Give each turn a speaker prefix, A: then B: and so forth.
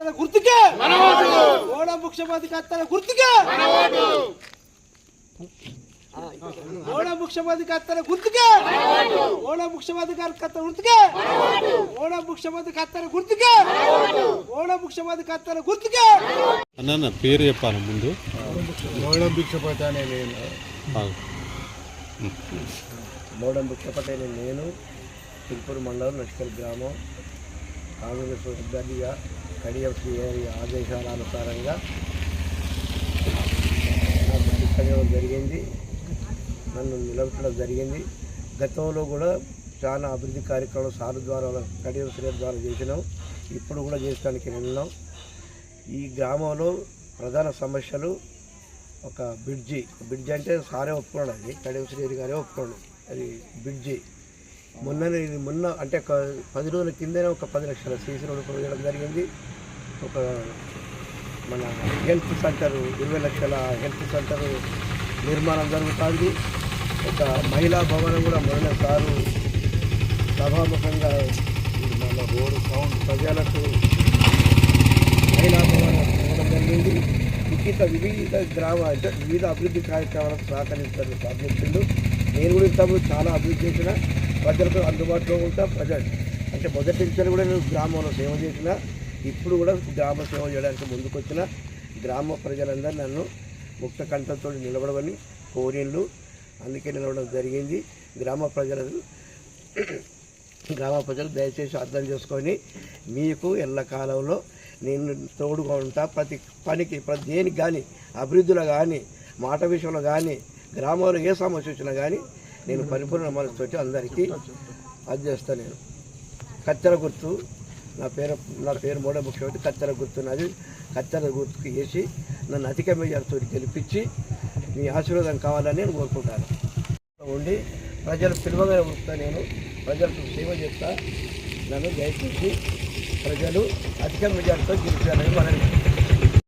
A: గుర్తుకే! ఓడ ముఖ్యమంత్రి కత్తల గుర్తుకే! ఓడ ముఖ్యమంత్రి కత్తల గుర్తుకే! ఓడ ముఖ్యమంత్రి కత్తల గుర్తుకే! ఓడ ముఖ్యమంత్రి కత్తల గుర్తుకే! ఓడ ముఖ్యమంత్రి కత్తల గుర్తుకే!
B: అన్న నా పేరు చెప్పాలి ముందు.
C: మోడం భిక్షపతి అనే నేను మోడం అనే నేను. తిరుపూరు మండలం నష్కల్ గ్రామం. కాంగ్రెస్ అభ్యర్థిగా కడియం శ్రీహరి ఆదేశాల అనుసారంగా జరిగింది. నన్ను నిలబెట్టడం జరిగింది. గతంలో కూడా చాలా అభివృద్ధి కార్యక్రమాలు సార్ ద్వారా కడియం శ్రీహరి ద్వారా చేసినాం. ఇప్పుడు కూడా చేసడానికి వెళ్ళినాం. ఈ గ్రామంలో ప్రధాన సమస్యలు ఒక బ్రిడ్జి. బ్రిడ్జి అంటే సారే ఒప్పుకున్నాడు అది. కడియం శ్రీహరి గారే ఒప్పుకోండి అది బ్రిడ్జి. మొన్న మొన్న అంటే ఒక పది రోజుల కిందనే ఒక పది లక్షల సీసీ రోడ్డు పోయడం జరిగింది. ఒక మన హెల్త్ సెంటర్ ఇరవై లక్షల హెల్త్ సెంటర్ నిర్మాణం జరుగుతుంది. ఒక మహిళా భవనం కూడా మొన్న సారు సభాముఖంగా మన రోడ్డు సౌండ్ ప్రజలకు మహిళా భవనం జరిగింది. వివిధ వివిధ గ్రామ అంటే వివిధ అభివృద్ధి కార్యక్రమాలకు సహకరిస్తారు సాధించిండు నేను కూడా ఇంతకుముందు చాలా అభివృద్ధి చేసిన. ప్రజలకు అందుబాటులో ఉంటా ప్రజలు అంటే మొదటి నుంచి కూడా నేను గ్రామంలో సేవ చేసిన ఇప్పుడు కూడా గ్రామ సేవ చేయడానికి ముందుకొచ్చిన గ్రామ ప్రజలందరూ నన్ను ముక్త కంఠంతో నిలబడమని కోరిళ్ళు. అందుకే నిలవడం జరిగింది. గ్రామ ప్రజలకు గ్రామ ప్రజలు దయచేసి అర్థం చేసుకొని మీకు ఎల్లకాలంలో నేను తోడుగా ఉంటా. ప్రతి పనికి ప్రతి దేనికి కానీ అభివృద్ధిలో కానీ మాట విషయంలో కానీ గ్రామంలో ఏ సమస్య వచ్చినా కానీ నేను పరిపూర్ణ మనసుతోటి అందరికీ అది చేస్తాను నేను. కత్తెర గుర్తు నా పేరు నా పేరు మూడో ముఖ్యమంత్రి కత్తెర గుర్తు నాది. కత్తెర గుర్తుకు వేసి నన్ను అధిక మెజార్తో గెలిపించి మీ ఆశీర్వాదం కావాలని నేను కోరుకుంటాను. ఉండి ప్రజలు పిలువగా ఉంటా నేను. ప్రజలకు సేవ చేస్తా. నన్ను దయచేసి ప్రజలు అధిక మెజార్టీతో గెలిచారని మనం